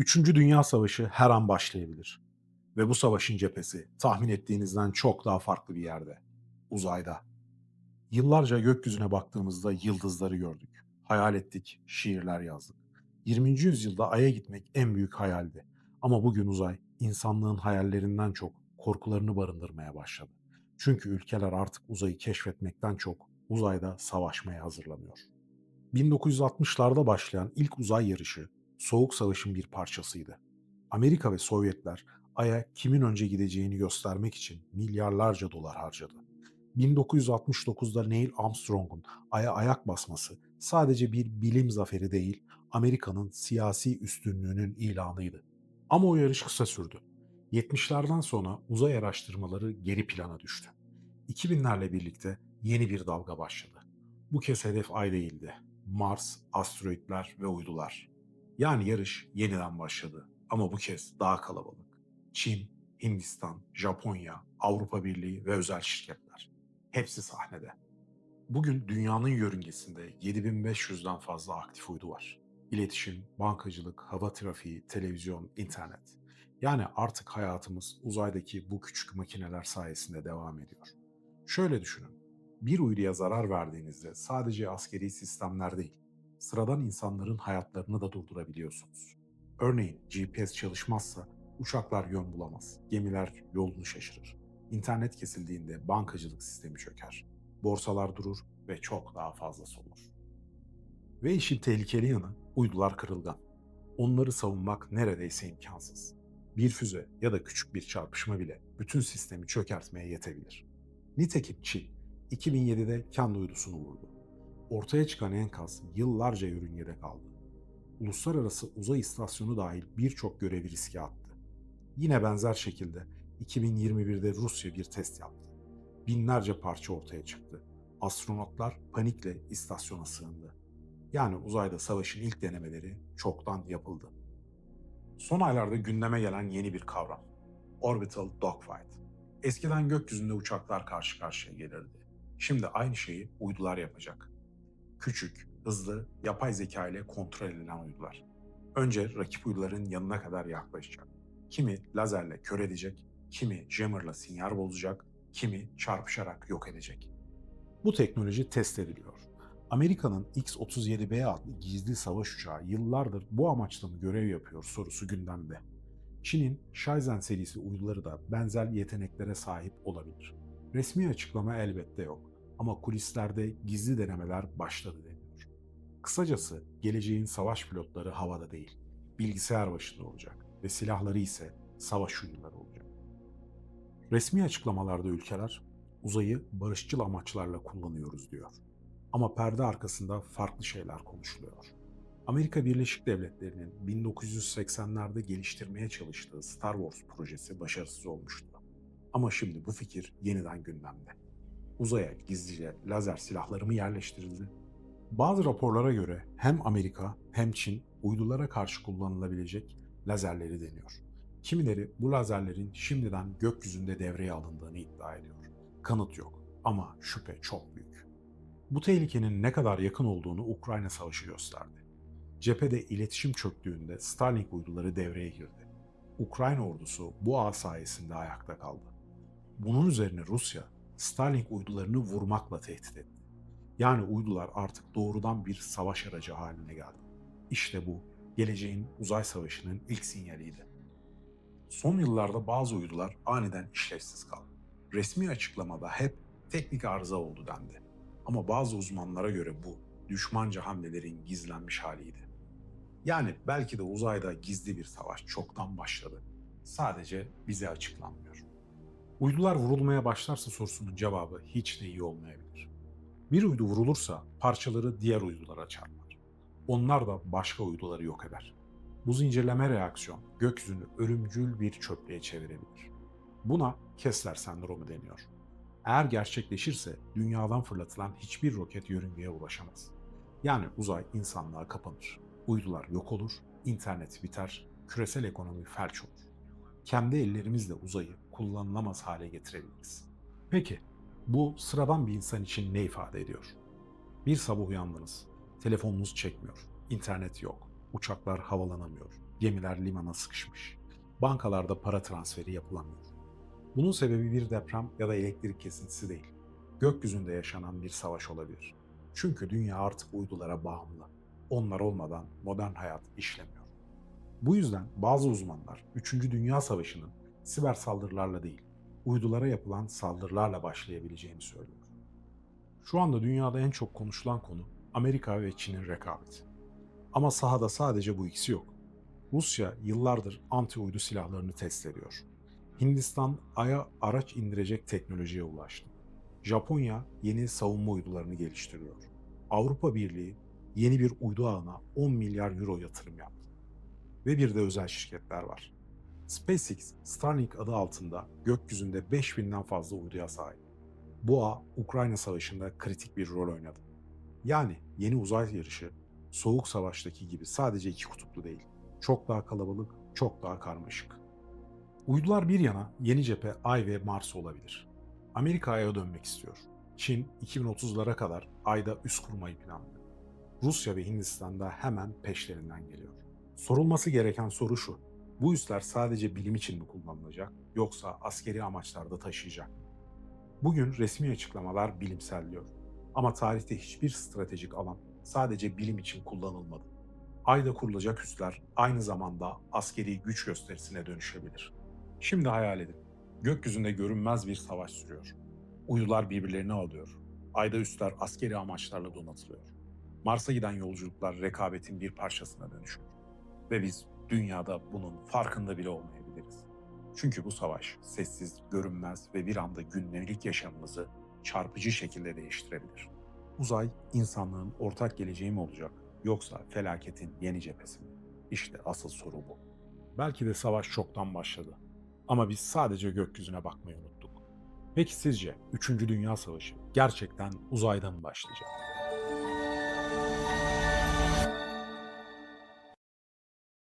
Üçüncü Dünya Savaşı her an başlayabilir. Ve bu savaşın cephesi tahmin ettiğinizden çok daha farklı bir yerde. Uzayda. Yıllarca gökyüzüne baktığımızda yıldızları gördük. Hayal ettik, şiirler yazdık. 20. yüzyılda Ay'a gitmek en büyük hayaldi. Ama bugün uzay insanlığın hayallerinden çok korkularını barındırmaya başladı. Çünkü ülkeler artık uzayı keşfetmekten çok uzayda savaşmaya hazırlanıyor. 1960'larda başlayan ilk uzay yarışı Soğuk Savaş'ın bir parçasıydı. Amerika ve Sovyetler Ay'a kimin önce gideceğini göstermek için milyarlarca dolar harcadı. 1969'da Neil Armstrong'un Ay'a ayak basması sadece bir bilim zaferi değil, Amerika'nın siyasi üstünlüğünün ilanıydı. Ama o yarış kısa sürdü. 70'lerden sonra uzay araştırmaları geri plana düştü. 2000'lerle birlikte yeni bir dalga başladı. Bu kez hedef Ay değildi. Mars, asteroitler ve uydular. Yani yarış yeniden başladı ama bu kez daha kalabalık. Çin, Hindistan, Japonya, Avrupa Birliği ve özel şirketler. Hepsi sahnede. Bugün dünyanın yörüngesinde 7500'den fazla aktif uydu var. İletişim, bankacılık, hava trafiği, televizyon, internet. Yani artık hayatımız uzaydaki bu küçük makineler sayesinde devam ediyor. Şöyle düşünün. Bir uyduya zarar verdiğinizde sadece askeri sistemler değil, sıradan insanların hayatlarını da durdurabiliyorsunuz. Örneğin GPS çalışmazsa uçaklar yön bulamaz, gemiler yolunu şaşırır. İnternet kesildiğinde bankacılık sistemi çöker. Borsalar durur ve çok daha fazlası olur. Ve işin tehlikeli yanı uydular kırılgan. Onları savunmak neredeyse imkansız. Bir füze ya da küçük bir çarpışma bile bütün sistemi çökertmeye yetebilir. Nitekim Çin 2007'de kendi uydusunu vurdu. Ortaya çıkan enkaz yıllarca yörüngede kaldı. Uluslararası uzay istasyonu dahil birçok görevi riske attı. Yine benzer şekilde 2021'de Rusya bir test yaptı. Binlerce parça ortaya çıktı. Astronotlar panikle istasyona sığındı. Yani uzayda savaşın ilk denemeleri çoktan yapıldı. Son aylarda gündeme gelen yeni bir kavram. Orbital Dogfight. Eskiden gökyüzünde uçaklar karşı karşıya gelirdi. Şimdi aynı şeyi uydular yapacak. Küçük, hızlı, yapay zeka ile kontrol edilen uydular. Önce rakip uyduların yanına kadar yaklaşacak. Kimi lazerle kör edecek, kimi jammerla sinyal bozacak, kimi çarpışarak yok edecek. Bu teknoloji test ediliyor. Amerika'nın X-37B adlı gizli savaş uçağı yıllardır bu amaçla mı görev yapıyor sorusu gündemde. Çin'in Shenzhen serisi uyduları da benzer yeteneklere sahip olabilir. Resmi açıklama elbette yok ama kulislerde gizli denemeler başladı deniyor. Kısacası geleceğin savaş pilotları havada değil, bilgisayar başında olacak ve silahları ise savaş uyduları olacak. Resmi açıklamalarda ülkeler uzayı barışçıl amaçlarla kullanıyoruz diyor. Ama perde arkasında farklı şeyler konuşuluyor. Amerika Birleşik Devletleri'nin 1980'lerde geliştirmeye çalıştığı Star Wars projesi başarısız olmuştu. Ama şimdi bu fikir yeniden gündemde. Uzaya gizlice lazer silahları mı yerleştirildi? Bazı raporlara göre hem Amerika hem Çin uydulara karşı kullanılabilecek lazerleri deniyor. Kimileri bu lazerlerin şimdiden gökyüzünde devreye alındığını iddia ediyor. Kanıt yok ama şüphe çok büyük. Bu tehlikenin ne kadar yakın olduğunu Ukrayna Savaşı gösterdi. Cephede iletişim çöktüğünde Starlink uyduları devreye girdi. Ukrayna ordusu bu ağ sayesinde ayakta kaldı. Bunun üzerine Rusya, Starlink uydularını vurmakla tehdit etti. Yani uydular artık doğrudan bir savaş aracı haline geldi. İşte bu, geleceğin uzay savaşının ilk sinyaliydi. Son yıllarda bazı uydular aniden işlevsiz kaldı. Resmi açıklamada hep teknik arıza oldu dendi. Ama bazı uzmanlara göre bu düşmanca hamlelerin gizlenmiş haliydi. Yani belki de uzayda gizli bir savaş çoktan başladı. Sadece bize açıklanmıyor. Uydular vurulmaya başlarsa sorusunun cevabı hiç de iyi olmayabilir. Bir uydu vurulursa parçaları diğer uydulara çarpar. Onlar da başka uyduları yok eder. Bu zincirleme reaksiyon gökyüzünü ölümcül bir çöplüğe çevirebilir. Buna Kessler sendromu deniyor. Eğer gerçekleşirse dünyadan fırlatılan hiçbir roket yörüngeye ulaşamaz. Yani uzay insanlığa kapanır. Uydular yok olur, internet biter, küresel ekonomi felç olur. Kendi ellerimizle uzayı kullanılamaz hale getirebiliriz. Peki, bu sıradan bir insan için ne ifade ediyor? Bir sabah uyandınız, telefonunuz çekmiyor, internet yok, uçaklar havalanamıyor, Gemiler limana sıkışmış. Bankalarda para transferi yapılamıyor. Bunun sebebi bir deprem ya da elektrik kesintisi değil. Gökyüzünde yaşanan bir savaş olabilir. Çünkü dünya artık uydulara bağımlı. Onlar olmadan modern hayat işlemiyor. Bu yüzden bazı uzmanlar 3. Dünya Savaşı'nın siber saldırılarla değil, uydulara yapılan saldırılarla başlayabileceğini söylüyor. Şu anda dünyada en çok konuşulan konu Amerika ve Çin'in rekabeti. Ama sahada sadece bu ikisi yok. Rusya yıllardır anti uydu silahlarını test ediyor. Hindistan Ay'a araç indirecek teknolojiye ulaştı. Japonya yeni savunma uydularını geliştiriyor. Avrupa Birliği yeni bir uydu ağına 10 milyar euro yatırım yaptı. Ve bir de özel şirketler var. SpaceX, Starlink adı altında gökyüzünde 5000'den fazla uyduya sahip. Bu ağ Ukrayna Savaşı'nda kritik bir rol oynadı. Yani yeni uzay yarışı Soğuk Savaş'taki gibi sadece iki kutuplu değil. Çok daha kalabalık, çok daha karmaşık. Uydular bir yana yeni cephe Ay ve Mars olabilir. Amerika Ay'a dönmek istiyor. Çin 2030'lara kadar Ay'da üs kurmayı planlıyor. Rusya ve Hindistan da hemen peşlerinden geliyor. Sorulması gereken soru şu. Bu üsler sadece bilim için mi kullanılacak yoksa askeri amaçlarda taşıyacak? Bugün resmi açıklamalar bilimsel diyor. Ama tarihte hiçbir stratejik alan sadece bilim için kullanılmadı. Ayda kurulacak üsler aynı zamanda askeri güç gösterisine dönüşebilir. Şimdi hayal edin. Gökyüzünde görünmez bir savaş sürüyor. Uydular birbirlerini alıyor. Ayda üsler askeri amaçlarla donatılıyor. Mars'a giden yolculuklar rekabetin bir parçasına dönüşüyor. Ve biz dünyada bunun farkında bile olmayabiliriz. Çünkü bu savaş sessiz, görünmez ve bir anda günlük yaşamımızı çarpıcı şekilde değiştirebilir. Uzay insanlığın ortak geleceği mi olacak yoksa felaketin yeni cephesi mi? İşte asıl soru bu. Belki de savaş çoktan başladı. Ama biz sadece gökyüzüne bakmayı unuttuk. Peki sizce 3. Dünya Savaşı gerçekten uzaydan mı başlayacak?